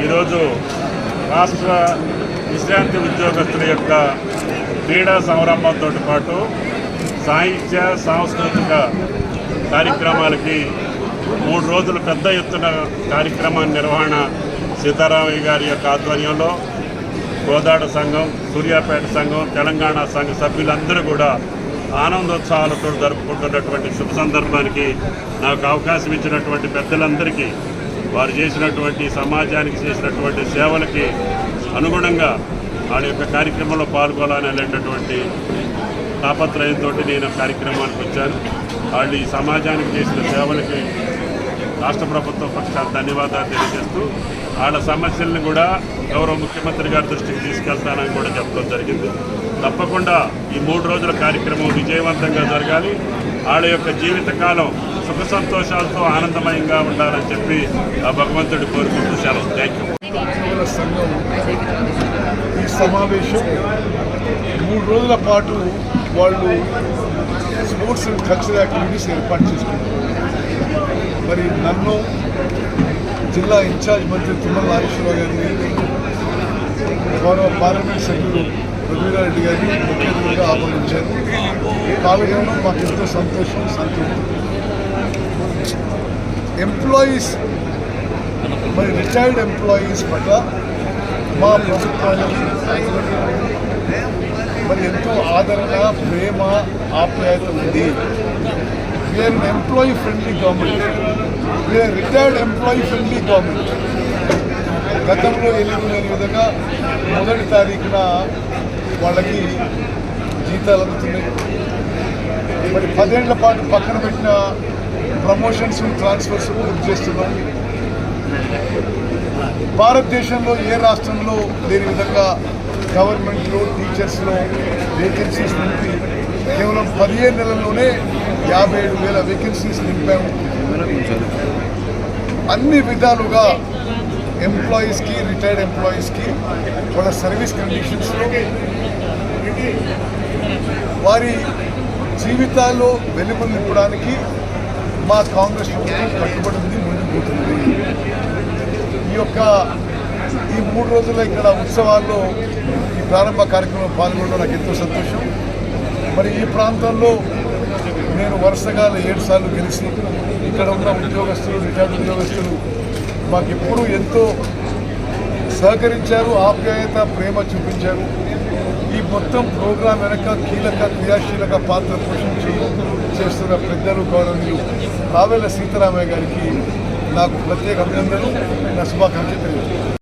ఈరోజు రాష్ట్ర విశ్రాంతి ఉద్యోగస్తుల యొక్క క్రీడా సంరంభంతో పాటు సాహిత్య సాంస్కృతిక కార్యక్రమాలకి మూడు రోజులు పెద్ద ఎత్తున కార్యక్రమ నిర్వహణ సీతారామయ్య గారి యొక్క ఆధ్వర్యంలో గోదాడ సంఘం సూర్యాపేట సంఘం తెలంగాణ సంఘ సభ్యులందరూ కూడా ఆనందోత్సవాలతో జరుపుకుంటున్నటువంటి శుభ సందర్భానికి నాకు అవకాశం ఇచ్చినటువంటి పెద్దలందరికీ వారు చేసినటువంటి సమాజానికి చేసినటువంటి సేవలకి అనుగుణంగా వాళ్ళ యొక్క కార్యక్రమంలో పాల్గొనాలని వెళ్ళేటటువంటి తాపత్రయంతో నేను కార్యక్రమానికి వచ్చాను. వాళ్ళు ఈ సమాజానికి చేసిన సేవలకి రాష్ట్ర ప్రభుత్వం పక్షాన ధన్యవాదాలు తెలియజేస్తూ వాళ్ళ సమస్యలను కూడా గౌరవ ముఖ్యమంత్రి గారి దృష్టికి తీసుకెళ్తానని కూడా చెప్పడం జరిగింది. తప్పకుండా ఈ మూడు రోజుల కార్యక్రమం విజయవంతంగా జరగాలి. వాళ్ళ యొక్క జీవితకాలం సుఖ సంతోషాలతో ఆనందమయంగా ఉండాలని చెప్పి ఆ భగవంతుడి కోరుకుంటూ సెలవు. థ్యాంక్ యూ ఈ సమావేశం మూడు రోజుల పాటు వాళ్ళు స్పోర్ట్స్ అండ్ కల్చరల్ యాక్టివిటీస్ ఏర్పాటు చేసుకుంటారు మరి నన్ను జిల్లా ఇన్ఛార్జ్ మంత్రి తుమ్మల నాగేశ్వరరావు గారిని గౌరవ పార్లమెంట్ సభ్యులు రఘువీరారెడ్డి గారిని ముఖ్యమంత్రిగా ఆహ్వానించారు. పాల్గొనడం మాకు ఎంతో సంతోషం సంతృప్తి. ఎంప్లాయీస్ మరి రిటైర్డ్ ఎంప్లాయీస్ పట్ల మా ప్రభుత్వానికి మరి ఎంతో ఆదరణ ప్రేమ ఆప్యాయత ఉంది. We are employee friendly government we are retired employee friendly government గతంలో ఎన్నికలు లేని విధంగా మొదటి తారీఖున వాళ్ళకి జీతాలు అందుతున్నాయి మరి పదేళ్ళ పాటు పక్కన పెట్టిన ప్రమోషన్స్ ట్రాన్స్ఫర్స్ పూర్తి చేస్తున్నాం. భారతదేశంలో ఏ రాష్ట్రంలో లేని విధంగా గవర్నమెంట్లో టీచర్స్లో వేకెన్సీస్ నింపి కేవలం పదిహేను నెలల్లోనే యాభై ఏడు వేల వేకెన్సీస్ నింపాము. అన్ని విధాలుగా ఎంప్లాయీస్కి రిటైర్డ్ ఎంప్లాయీస్కి వాళ్ళ సర్వీస్ కండిషన్స్లో వారి జీవితాల్లో వెలుగులు నింపడానికి మా కాంగ్రెస్ ప్రభుత్వం కట్టుబడి ఉంది ముందుకు పోతుంది. ఈ యొక్క ఈ మూడు రోజుల ఇక్కడ ఉత్సవాల్లో ఈ ప్రారంభ కార్యక్రమం పాల్గొనడం నాకు ఎంతో సంతోషం. మరి ఈ ప్రాంతంలో నేను వరుసగా ఏడు సార్లు గెలిచి ఇక్కడ ఉన్న ఉద్యోగస్తులు రిటైర్డ్ ఉద్యోగస్తులు మాకు ఎప్పుడూ ఎంతో సహకరించారు ఆప్యాయత ప్రేమ చూపించారు. ఈ మొత్తం ప్రోగ్రాం వెనక కీలక క్రియాశీలక పాత్ర పోషించి చేస్తున్న పెద్దలు గౌరవనీయులు రావెల సీతారామయ్య గారికి నాకు ప్రత్యేక అభినందనలు. నా శుభాకాంక్షలు తెలియజేస్తాను